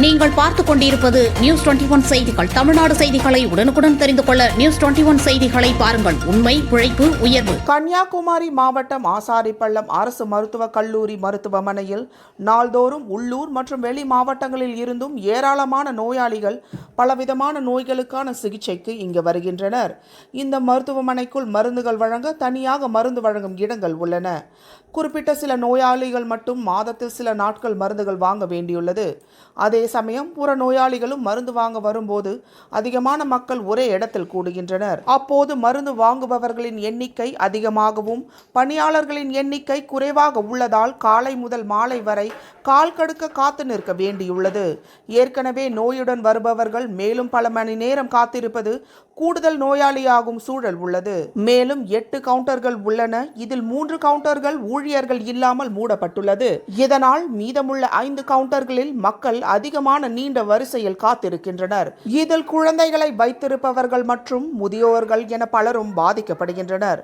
நீங்கள் பார்த்துக் கொண்டிருப்பது நியூஸ் டுவெண்டி ஒன் செய்திகள். தமிழ்நாடு செய்திகளை உடனுக்குடன் தெரிந்து கொள்ள நியூஸ் டுவெண்டி ஒன் செய்திகளை பாருங்கள். உண்மை உழைப்பு உயர்வு. கன்னியாகுமரி மாவட்டம் ஆசாரிப்பள்ளம் அரசு மருத்துவக் கல்லூரி மருத்துவமனையில் நாள்தோறும் உள்ளூர் மற்றும் வெளி மாவட்டங்களில் இருந்தும் ஏராளமான நோயாளிகள் பலவிதமான நோய்களுக்கான சிகிச்சைக்கு இங்கு வருகின்றனர். இந்த மருத்துவமனைக்குள் மருந்துகள் வழங்க தனியாக மருந்து வழங்கும் இடங்கள் உள்ளன. குறிப்பிட்ட சில நோயாளிகள் மட்டும் மாதத்தில் சில நாட்கள் மருந்துகள் வாங்க வேண்டியுள்ளது. அதே சமயம் புற நோயாளிகளும் மருந்து வாங்க வரும்போது அதிகமான மக்கள் ஒரே இடத்தில் கூடுகின்றனர். அப்போது மருந்து வாங்குபவர்களின் எண்ணிக்கை அதிகமாகவும் பணியாளர்களின் எண்ணிக்கை குறைவாக உள்ளதால் காலை முதல் மாலை வரை கால் கடுக்க காத்து நிற்க வேண்டியுள்ளது. ஏற்கனவே நோயுடன் வருபவர்கள் மேலும் பல மணி நேரம் காத்திருப்பது கூடுதல் நோயாளியாகும் சூழல் உள்ளது. மேலும் எட்டு கவுண்டர்கள் உள்ளன. இதில் மூன்று கவுண்டர்கள் ஊழியர்கள் இல்லாமல் மூடப்பட்டுள்ளது. இதனால் மீதமுள்ள ஐந்து கவுண்டர்களில் மக்கள் அதிக அதிகமான நீண்ட வரிசையில் காத்திருக்கின்றனர். இதில் குழந்தைகளை வைத்திருப்பவர்கள் மற்றும் முதியோர்கள் என பலரும் பாதிக்கப்படுகின்றனர்.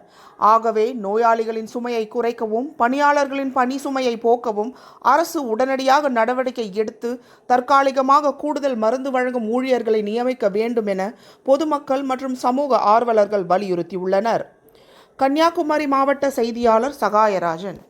ஆகவே நோயாளிகளின் சுமையை குறைக்கவும் பணியாளர்களின் பணி சுமையை போக்கவும் அரசு உடனடியாக நடவடிக்கை எடுத்து தற்காலிகமாக கூடுதல் மருந்து வழங்கும் ஊழியர்களை நியமிக்க வேண்டும் என பொதுமக்கள் மற்றும் சமூக ஆர்வலர்கள் வலியுறுத்தியுள்ளனர். கன்னியாகுமரி மாவட்ட செய்தியாளர் சகாயராஜன்.